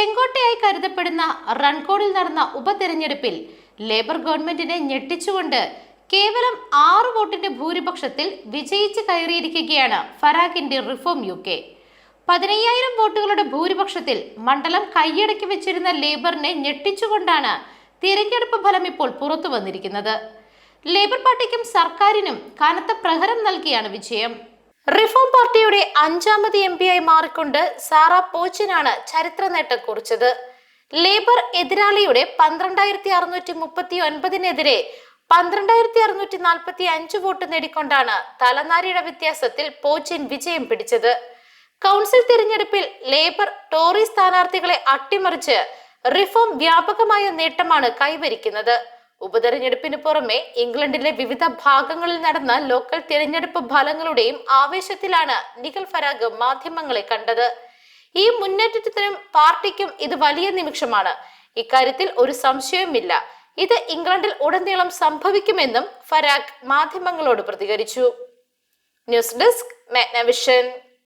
ചെങ്കോട്ടയായി കരുതപ്പെടുന്ന റൺകോഡിൽ നടന്ന ഉപതെരഞ്ഞെടുപ്പിൽ ലേബർ ഗവൺമെന്റിനെ ഞെട്ടിച്ചുകൊണ്ട് കേവലം ആറ് വോട്ടിന്റെ ഭൂരിപക്ഷത്തിൽ വിജയിച്ച് കയറിയിരിക്കുകയാണ് ഫറാഖിന്റെ റിഫോം യു കെ. പതിനയ്യായിരം വോട്ടുകളുടെ ഭൂരിപക്ഷത്തിൽ മണ്ഡലം കൈയടക്കി വെച്ചിരുന്ന ലേബറിനെ ഞെട്ടിച്ചുകൊണ്ടാണ് തിരഞ്ഞെടുപ്പ് ഫലം ഇപ്പോൾ പുറത്തു വന്നിരിക്കുന്നത്. ലേബർ പാർട്ടിക്കും സർക്കാരിനും കനത്ത പ്രഹരം നൽകിയാണ് വിജയം. റിഫോം പാർട്ടിയുടെ അഞ്ചാമത് എം ആയി മാറിക്കൊണ്ട് സാറ പോച്ചിനാണ് ചരിത്ര നേട്ടം കുറിച്ചത്. ലേബർ എതിരാളിയുടെ പന്ത്രണ്ടായിരത്തി അറുന്നൂറ്റി മുപ്പത്തി ഒൻപതിനെതിരെ പന്ത്രണ്ടായിരത്തി അറുന്നൂറ്റി നാൽപ്പത്തി അഞ്ച് വോട്ട് നേടിക്കൊണ്ടാണ് തലനാരിയുടെ വ്യത്യാസത്തിൽ പോച്ചിൻ വിജയം പിടിച്ചത്. കൗൺസിൽ തിരഞ്ഞെടുപ്പിൽ ലേബർ ടോറി സ്ഥാനാർത്ഥികളെ അട്ടിമറിച്ച് റിഫോം വ്യാപകമായ നേട്ടമാണ് കൈവരിക്കുന്നത്. ഉപതെരഞ്ഞെടുപ്പിന് പുറമെ ഇംഗ്ലണ്ടിലെ വിവിധ ഭാഗങ്ങളിൽ നടന്ന ലോക്കൽ തിരഞ്ഞെടുപ്പ് ഫലങ്ങളുടെയും ആവേശത്തിലാണ് നിഖൽ ഫരാഗ് മാധ്യമങ്ങളെ കണ്ടത്. ഈ മുന്നേറ്റത്തിനും പാർട്ടിക്കും ഇത് വലിയ നിമിഷമാണ്. ഇക്കാര്യത്തിൽ ഒരു സംശയവുമില്ല. ഇത് ഇംഗ്ലണ്ടിൽ ഉടനീളം സംഭവിക്കുമെന്നും ഫരാഗ് മാധ്യമങ്ങളോട് പ്രതികരിച്ചു. News desk Magnavision.